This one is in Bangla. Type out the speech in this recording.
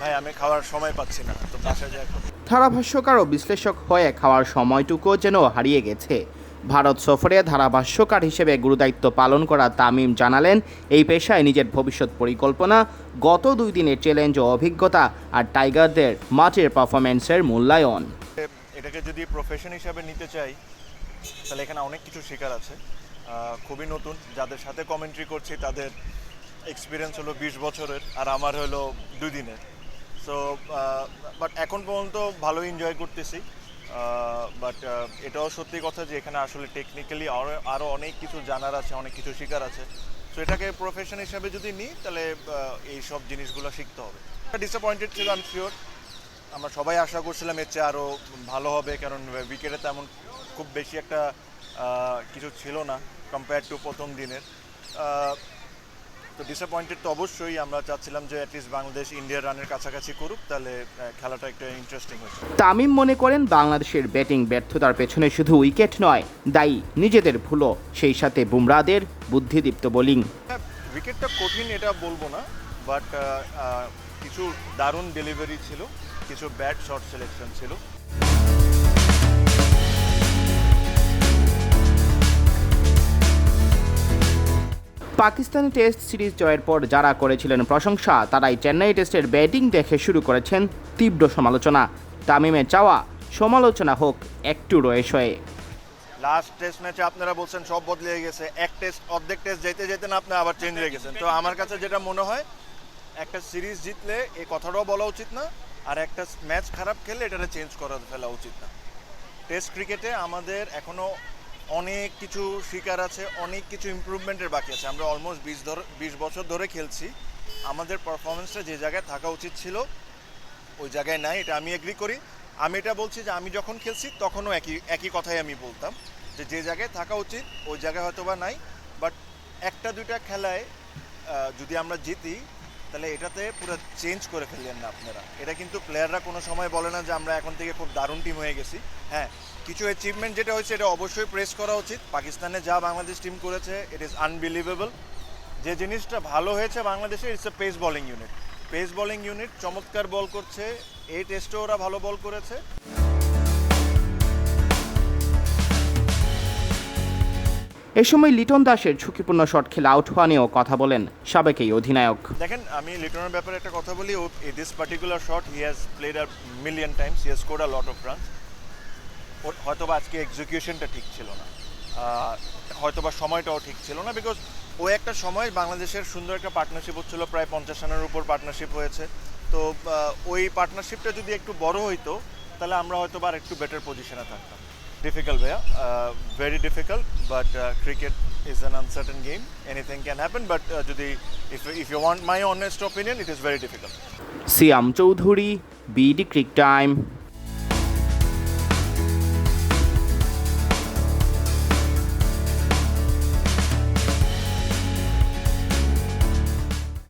ভাই আমি খাওয়ার সময় পাচ্ছি না তো বাসায় যাই। ধারাভাষ্যকার ও বিশ্লেষক হয়ে খাওয়ার সময়টুকুও যেন হারিয়ে গেছে। ভারত সফরে ধারাভাষ্যকার হিসেবে গুরুদায়িত্ব পালন করা তামিম জানালেন এই পেশায় নিজের ভবিষ্যৎ পরিকল্পনা গত দুই দিনের চ্যালেঞ্জ ও অভিজ্ঞতা আর টাইগারদের মাঠের পারফরম্যান্সের মূল্যায়ন। এটাকে যদি প্রফেশন হিসাবে নিতে চাই তাহলে এখানে অনেক কিছু শেখার আছে। খুবই নতুন যাদের সাথে কমেন্ট্রি করছি তাদের এক্সপিরিয়েন্স হলো বিশ বছরের আর আমার হলো দুই দিনের। সো বাট এখন পর্যন্ত ভালো এনজয় করতেছি। বাট এটাও সত্যি কথা যে এখানে আসলে টেকনিক্যালি আরও আরও অনেক কিছু জানার আছে, অনেক কিছু শেখার আছে। সো এটাকে প্রফেশন হিসাবে যদি নিই, তাহলে এই সব জিনিসগুলো শিখতে হবে। ডিসঅ্যাপয়েন্টেড ছিল আমি শিওর আমরা সবাই আশা করছিলাম এর চেয়ে আরও ভালো হবে, কারণ উইকেটে তেমন খুব বেশি একটা কিছু ছিল না কম্পেয়ার টু প্রথম দিনের। তো ডিসঅ্যাপয়েন্টেড তো অবশ্যই আমরা চাচ্ছিলাম যে অ্যাটলিস্ট বাংলাদেশ ইন্ডিয়ার রানের কাছাকাছি করুক তাহলে খেলাটা একটা ইন্টারেস্টিং হয়েছে। তামিম মনে করেন বাংলাদেশের ব্যাটিং ব্যর্থতার পেছনে শুধু উইকেট নয় দায়ী নিজেদের ভুলও সেই সাথে বুমরাদের বুদ্ধিদীপ্ত বোলিং হ্যাঁ উইকেটটা কঠিন এটা বলব না বাট কিছু দারুণ ডেলিভারি ছিল কিছু ব্যাড শর্ট সিলেকশন ছিল। পাকিস্তানি টেস্ট সিরিজ জয়ের পর যারা করেছিলেন প্রশংসা, তারাই চেন্নাই টেস্টের ব্যাটিং দেখে শুরু করেছেন তীব্র সমালোচনা। তামিমের চাওয়া, সমালোচনা হোক একটু রয়েস হয়ে লাস্ট টেস্ট ম্যাচে আপনারা বলছেন সব বদলে গেছে। এক টেস্ট অর্ধেক টেস্ট যেতে যেতে না আপনি আবার চেঞ্জ হয়ে গেছেন। তো আমার কাছে যেটা মনে হয়, একটা সিরিজ জিতলে এই কথাটাও বলা উচিত না, আর একটা ম্যাচ খারাপ খেললে এটাকে চেঞ্জ করা ফেলা উচিত না। টেস্ট ক্রিকেটে আমাদের এখনও অনেক কিছু শিকার আছে, অনেক কিছু ইমপ্রুভমেন্টের বাকি আছে। আমরা অলমোস্ট বিশ ধর, বিশ বছর ধরে খেলছি। আমাদের পারফরমেন্সটা যে জায়গায় থাকা উচিত ছিল, ওই জায়গায় নাই, এটা আমি এগ্রি করি। আমি এটা বলছি যে, আমি যখন খেলছি, তখনও একই একই কথাই আমি বলতাম। যে যে জায়গায় থাকা উচিত, ওই জায়গায় হয়তো বা নাই বাট একটা দুইটা খেলায় যদি আমরা জিতি তাহলে এটাতে পুরো চেঞ্জ করে ফেললেন না আপনারা। এটা কিন্তু প্লেয়াররা কোনো সময় বলে না যে আমরা এখন থেকে খুব দারুণ টিম হয়ে গেছি। হ্যাঁ কিছু অ্যাচিভমেন্ট যেটা হয়েছে, এটা অবশ্যই প্রেস করা উচিত। পাকিস্তানে যা বাংলাদেশ টিম করেছে ইট ইজ আনবিলিভেবল যে জিনিসটা ভালো হয়েছে বাংলাদেশে it's a pace bowling unit pace bowling unit চমৎকার বল করছে, এই টেস্টেও ওরা ভালো বল করেছে। এ সময় লিটন দাসের ঝুঁকিপূর্ণ শট খেলে আউট হওয়া নিয়েও কথা বলেন সাবেক এই অধিনায়ক। দেখেন, আমি লিটনের ব্যাপারে একটা কথা বলি। ও this particular shot he has played a million times he has scored a lot of run হয়তো বা আজকে এক্সিকিউশনটা ঠিক ছিল না। হয়তো বা সময়টাও ঠিক ছিল না বিকজ ও একটা সময় বাংলাদেশের সুন্দর একটা পার্টনারশিপ হচ্ছিল, প্রায় পঞ্চাশ রানের উপর পার্টনারশিপ হয়েছে। তো ওই পার্টনারশিপটা যদি একটু বড় হইতো, তাহলে আমরা হয়তো বা আর একটু বেটার পজিশনে থাকতাম। ডিফিকাল্ট ভাইয়া very difficult but cricket is an uncertain game anything can happen but যদি if if you want my honest opinion it is very difficult Siam Chowdhury BD cric time